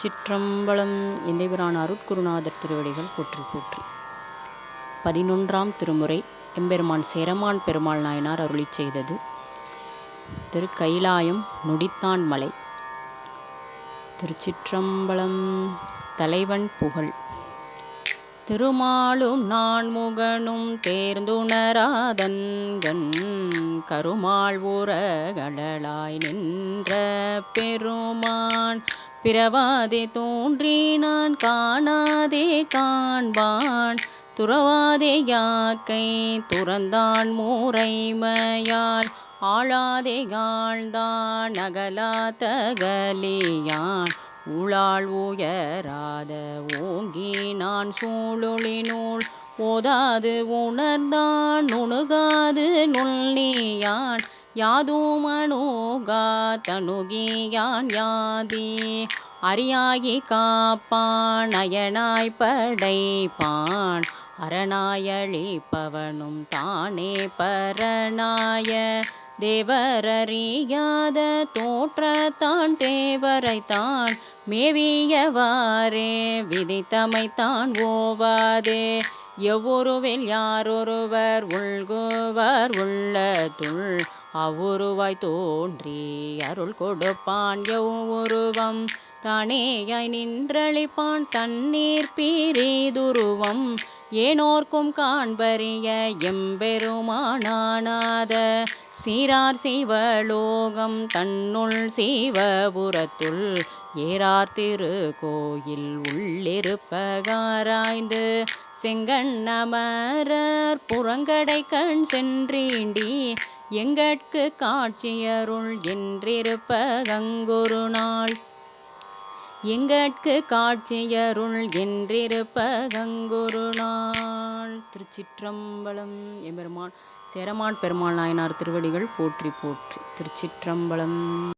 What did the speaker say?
சிற்றம்பலம் எந்தைபிரான் அருட்குருநாதர் திருவடிகள் போற்றி போற்றி பதினொன்றாம் திருமுறை எம்பெருமான் சேரமான் பெருமாள் நாயனார் அருளிச் செய்தது. திரு கைலாயம் நொடித்தான் மலை. திருச்சிற்றம்பலம் தலைவன் புகழ். திருமாலும் நான் முகனும் தேர்ந்துணராதன்கண் கருமாள் ஊரகடலாய் நின்ற பெருமான் பிறவாதே தோன்றினான் காணாதே காண்பான். துறவாதே யாக்கை துறந்தான் மூரைமையால். ஆளாதே ஆழ்ந்தான் அகலா தகலியான் ஊழாள் உயராத ஓங்கினான் சூழொளினுள் ஓதாது உணர்ந்தான் நுணுகாது நுள்ளியான் யாதோ அணுகா தனுகியான் யாதி அரியாகி காப்பான் அயனாய் படைப்பான். அரணாயழிப்பவனும் தானே பரணாய தேவரறியாத தோற்றத்தான் தேவரைத்தான். மேவியவாறே விதித்தமைத்தான் ஓவாதே. எவ்வொருவில் யாரொருவர் உள்குவர் உள்ளதுள் அவ்வுருவாய் தோன்றி அருள் கொடுப்பான் எவ்வுருவம் தானேயாய் நின்றளிப்பான் தண்ணீர் பீரிதுருவம். ஏனோர்க்கும் காண்பறிய எம்பெருமானானாத சீரார் சிவலோகம் தன்னுள் சிவபுரத்துள் ஏறார் திருக்கோயில் உள்ளிருப்பகாராய்ந்து செங்கண்ணமரர் புறங்கடை கண் சென்றீண்டி எங்கட்கு காட்சியருள் என்றிருப்ப கங்குரு நாள் எங்கட்கு காட்சியருள் என்றிருப்ப கங்குரு நாள் திருச்சிற்றம்பலம் எம்பெருமான் சேரமான் பெருமாள் நாயனார் திருவடிகள் போற்றி போற்றி. திருச்சிற்றம்பலம்.